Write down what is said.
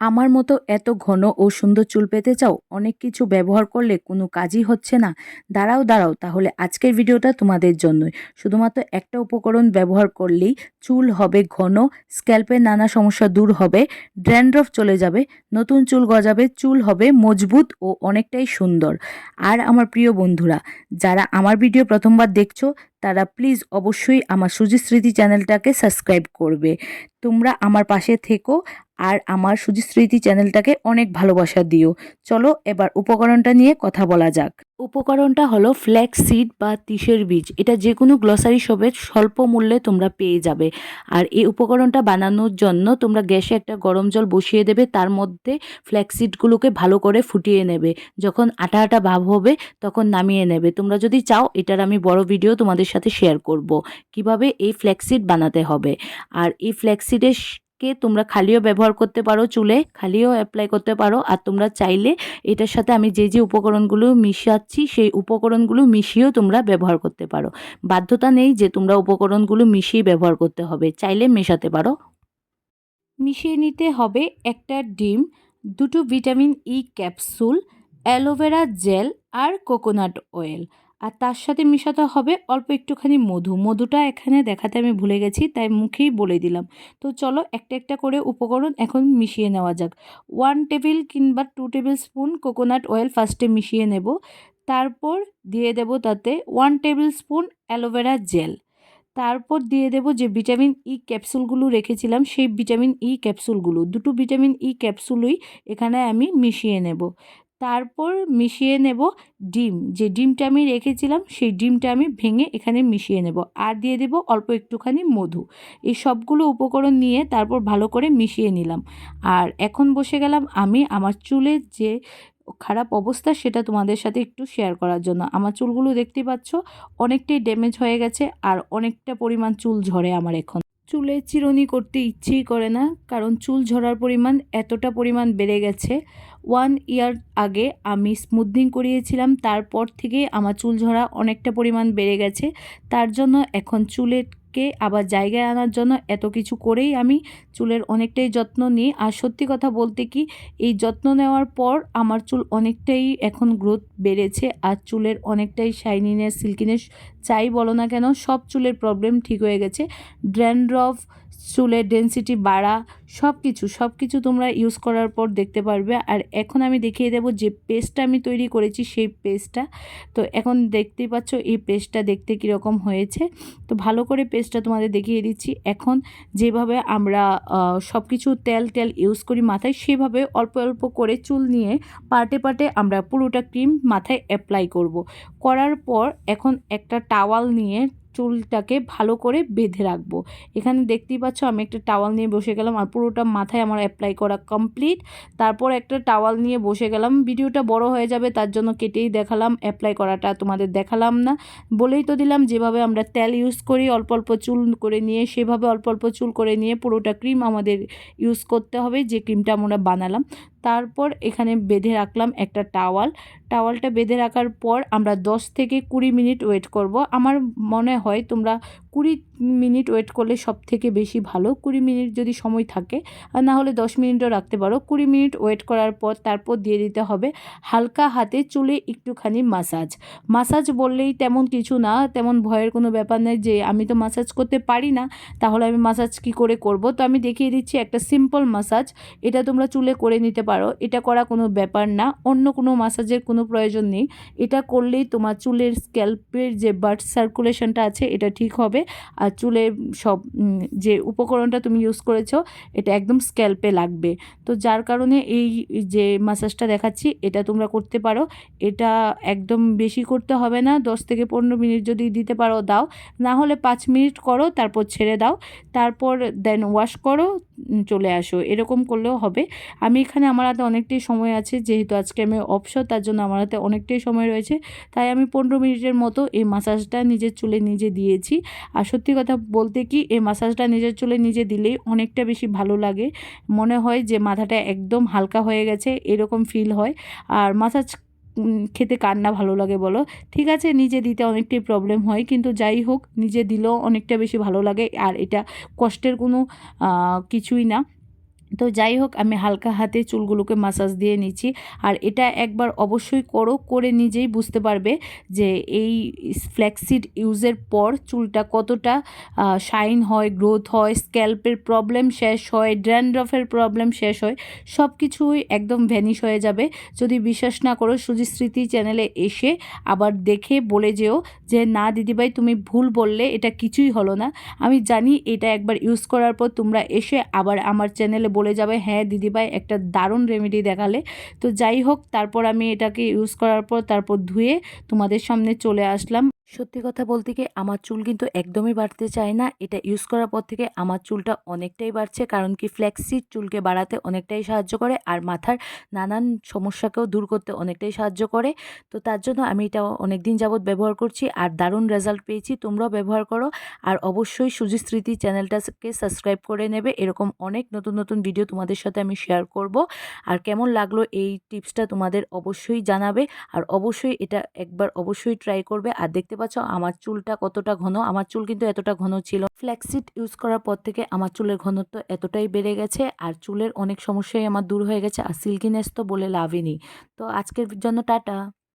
আমার মতো এত ঘন ও সুন্দর চুল পেতে চাও? অনেক কিছু ব্যবহার করলে কোনো কাজই হচ্ছে না। দাঁড়াও দাঁড়াও, তাহলে আজকের ভিডিওটা তোমাদের জন্যই। শুধুমাত্র একটা উপকরণ ব্যবহার করলেই চুল হবে ঘন স্ক্যাল্পের নানা সমস্যা দূর হবে ড্র্যান্ড্রফ চলে যাবে, নতুন চুল গজাবে, চুল হবে মজবুত ও অনেকটাই সুন্দর। আর আমার প্রিয় বন্ধুরা, যারা আমার ভিডিও প্রথমবার দেখছ তারা প্লিজ অবশ্যই আমার সুজিস্মৃতি চ্যানেলটাকে সাবস্ক্রাইব করবে। তোমরা আমার পাশে থেকো আর আমার সুজিস্মৃতি চ্যানেলটাকে অনেক ভালোবাসা দিও। চলো এবার উপকরণটা নিয়ে কথা বলা যাক। উপকরণটা হলো ফ্ল্যাক্স সিড বা তিসের বীজ। এটা যে কোনো গ্লসারি শপে স্বল্প মূল্যে তোমরা পেয়ে যাবে। আর এই উপকরণটা বানানোর জন্য তোমরা গ্যাসে একটা গরম জল বসিয়ে দেবে, তার মধ্যে ফ্ল্যাক্স সিডগুলোকে ভালো করে ফুটিয়ে নেবে। যখন আটা আটা ভাব হবে, তখন নামিয়ে নেবে। তোমরা যদি চাও, এটার আমি বড় ভিডিও তোমাদের সাথে শেয়ার করব, কীভাবে এই ফ্ল্যাক্সিড বানাতে হবে। আর এই ফ্ল্যাক্সিডের কে তোমরা খালিও ব্যবহার করতে পারো চুলে, খালিও অ্যাপ্লাই করতে পারো। আর তোমরা চাইলে এটার সাথে আমি যে যে উপকরণগুলো মিশাচ্ছি, সেই উপকরণগুলো মিশিয়েও তোমরা ব্যবহার করতে পারো। বাধ্যতা নেই যে তোমরা উপকরণগুলো মিশিয়ে ব্যবহার করতে হবে, চাইলে মেশাতে পারো। মিশিয়ে নিতে হবে একটা ডিম, দুটো vitamin E capsule, aloe vera gel আর কোকোনাট অয়েল। আর তার সাথে মেশাতে হবে অল্প একটুখানি মধু। মধুটা এখানে দেখাতে আমি ভুলে গেছি, তাই মুখেই বলে দিলাম। তো চলো একটা একটা করে উপকরণ এখন মিশিয়ে নেওয়া যাক। ওয়ান টেবিল কিংবা two tablespoon coconut oil ফার্স্টে মিশিয়ে নেব। তারপর দিয়ে দেব তাতে one tablespoon aloe vera gel তারপর দিয়ে দেব যে ভিটামিন ই ক্যাপসুলগুলো রেখেছিলাম, সেই ভিটামিন ই ক্যাপসুলগুলো দুটো ভিটামিন ই ক্যাপসুলই এখানে আমি মিশিয়ে নেব। তারপর মিশিয়ে নেব ডিম। যে ডিমটা আমি রেখেছিলাম, সেই ডিমটা আমি ভেঙে এখানে মিশিয়ে নেব। আর দিয়ে দেব অল্প একটুখানি মধু। এই সবগুলো উপকরণ নিয়ে তারপর ভালো করে মিশিয়ে নিলাম। আর এখন বসে গেলাম আমি আমার চুলের যে খারাপ অবস্থা, সেটা তোমাদের সাথে একটু শেয়ার করার জন্য। আমার চুলগুলো দেখতে পাচ্ছ, অনেকটাই ড্যামেজ হয়ে গেছে আর অনেকটা পরিমাণ চুল ঝরে আমার এখন। চুলে চিরুনি করতে ইচ্ছেই করে না, কারণ চুল ঝরার পরিমাণ এতটা পরিমাণ বেড়ে গেছে। ওয়ান ইয়ার আগে আমি স্মুথনিং করিয়েছিলাম, তারপর থেকে আমার চুল ঝরা অনেকটা পরিমাণ বেড়ে গেছে। তার জন্য এখন চুলেরকে আবার জায়গায় আনার জন্য এত কিছু করেই আমি চুলের অনেকটাই যত্ন নিই। আর সত্যি কথা বলতে কি, এই যত্ন নেওয়ার পর আমার চুল অনেকটাই এখন গ্রোথ বেড়েছে, আর চুলের অনেকটাই শাইনিনেস সিল্কিনেস চাই বলো না কেন, সব চুলের প্রবলেম ঠিক হয়ে গেছে। ড্র্যান্ড্রফ চুলের ডেন্সিটি বাড়া সব কিছু সব কিছু তোমরা ইউজ করার পর দেখতে পারবে। আর এখন আমি দেখিয়ে দেবো যে পেস্টটা আমি তৈরি করেছি, সেই পেস্টটা তো এখন দেখতেই পাচ্ছ এই পেস্টটা দেখতে কীরকম হয়েছে। তো ভালো করে পেস্টটা তোমাদের দেখিয়ে দিচ্ছি। এখন যেভাবে আমরা সব কিছু তেল টেল ইউজ করি মাথায়, সেভাবে অল্প অল্প করে চুল নিয়ে পার্টে পার্টে আমরা পুরোটা ক্রিম মাথায় অ্যাপ্লাই করব। করার পর এখন একটা টাওয়াল নিয়ে চুলটাকে ভালো করে বেঁধে রাখব। এখানে দেখতেই পাচ্ছ আমি একটা টাওয়াল নিয়ে বসে গেলাম আর পুরোটা মাথায় আমার অ্যাপ্লাই করা কমপ্লিট তারপর একটা টাওয়াল নিয়ে বসে গেলাম। ভিডিওটা বড় হয়ে যাবে, তার জন্য কেটেই দেখালাম অ্যাপ্লাই করাটা তোমাদের দেখালাম না। বলেই তো দিলাম, যেভাবে আমরা তেল ইউজ করি, অল্প অল্প চুল করে নিয়ে, সেভাবে অল্প অল্প চুল করে নিয়ে পুরোটা ক্রিম আমাদের ইউজ করতে হবে, যে ক্রিমটা আমরা বানালাম। তারপর এখানে বেঁধে রাখলাম একটা টাওয়াল। টাওয়ালটা বেঁধে রাখার পর আমরা 10 থেকে কুড়ি মিনিট ওয়েট করব। আমার মনে হয় তোমরা কুড়ি মিনিট ওয়েট করলে সব থেকে বেশি ভালো। কুড়ি মিনিট যদি সময় থাকে আর না হলে দশ মিনিটও রাখতে পারো। কুড়ি মিনিট ওয়েট করার পর তারপর দিয়ে দিতে হবে হালকা হাতে চুলে একটুখানি মাসাজ। মাসাজ বললেই তেমন কিছু না, তেমন ভয়ের কোনো ব্যাপার নেই যে আমি তো মাসাজ করতে পারি না, তাহলে আমি মাসাজ কি করে করব? তো আমি দেখিয়ে দিচ্ছি একটা সিম্পল মাসাজ। এটা তোমরা চুলে করে নিতে পারো, এটা করা কোনো ব্যাপার না। অন্য কোনো মাসাজের কোনো প্রয়োজন নেই। এটা করলেই তোমার চুলের স্ক্যাল্পের যে বার্ড সার্কুলেশনটা আছে, এটা ঠিক হবে। আর চুলের সব যে উপকরণটা তুমি ইউজ করেছ, এটা একদম স্ক্যাল্পে লাগবে। তো যার কারণে এই যে মাসাজটা দেখাচ্ছি, এটা তোমরা করতে পারো। এটা একদম বেশি করতে হবে না। দশ থেকে পনেরো মিনিট যদি দিতে পারো, দাও। না হলে পাঁচ মিনিট করো, তারপর ছেড়ে দাও। তারপর দেন ওয়াশ করো। চলে আসো, এরকম করলেও হবে। আমি এখানে আমার হাতে অনেকটাই সময় আছে, যেহেতু আজকে আমি অবসর তার জন্য আমার হাতে অনেকটাই সময় রয়েছে। তাই আমি পনেরো মিনিটের মতো এই মাসাজটা নিজের চুলে নিজে দিয়েছি। আর সত্যি কথা বলতে কি, এই মাসাজটা নিজের চুলে নিজে দিলেই অনেকটা বেশি ভালো লাগে। মনে হয় যে মাথাটা একদম হালকা হয়ে গেছে, এরকম ফিল হয়। আর মাসাজ খেতে কার না ভালো লাগে বলো? ঠিক আছে, নিজে দিতে অনেকটাই প্রবলেম হয়, কিন্তু যাই হোক, নিজে দিলেও অনেকটা বেশি ভালো লাগে, আর এটা কষ্টের কোনো কিছুই না। তো যাই হোক, আমি হালকা হাতে চুলগুলোকে মাসাজ দিয়ে নিচ্ছি। আর এটা একবার অবশ্যই করো, করে নিজেই বুঝতে পারবে যে এই ফ্ল্যাক্সিড ইউজের পর চুলটা কতটা শাইন হয় গ্রোথ হয় স্ক্যাল্পের প্রবলেম শেষ হয় ড্র্যান্ড্রফের প্রবলেম শেষ হয় সব কিছুই একদম ভ্যানিশ হয়ে যাবে। যদি বিশ্বাস না করো সুজিস্মৃতি চ্যানেলে এসে আবার দেখে বলে যেও যে, না দিদিভাই, তুমি ভুল বললে, এটা কিছুই হলো না। আমি জানি এটা একবার ইউজ করার পর তোমরা এসে আবার আমার চ্যানেলে বলে যাবে হ্যাঁ দিদিভাই, একটা দারুণ রেমেডি দেখালে। তো যাই হোক, তারপর আমি এটাকে ইউজ করার পর তারপর ধুয়ে তোমাদের সামনে চলে আসলাম। সত্যি কথা বলতে কি আমার চুল কিন্তু একদমই বাড়তে চায় না। এটা ইউজ করার পর থেকে আমার চুলটা অনেকটাই বাড়ছে, কারণ কি ফ্ল্যাক্সিড চুলকে বাড়াতে অনেকটাই সাহায্য করে আর মাথার নানান সমস্যাকেও দূর করতে অনেকটাই সাহায্য করে। তো তার জন্য আমি এটা অনেক দিন যাবৎ ব্যবহার করছি আর দারুণ রেজাল্ট পেয়েছি, তোমরাও ব্যবহার করো। আর অবশ্যই সুজিস্মৃতি চ্যানেলটাকে সাবস্ক্রাইব করে নেবে। এরকম অনেক নতুন নতুন ভিডিও তোমাদের সাথে আমি শেয়ার করব। আর কেমন লাগল এই টিপসটা তোমাদের অবশ্যই জানাবে। আর অবশ্যই এটা একবার অবশ্যই ট্রাই করবে। আর দেখতে পাচ্ছ আমার চুলটা কতটা ঘন? আমার চুল কিন্তু এতটা ঘন ছিল। ফ্ল্যাক্সিড ইউজ করার পর থেকে আমার চুলের ঘনত্ব এতটাই বেড়ে গেছে আর চুলের অনেক সমস্যাই আমার দূর হয়ে গেছে। আর সিল্কিনেস তো বলে লাভই নেই। তো আজকের জন্য টাটা।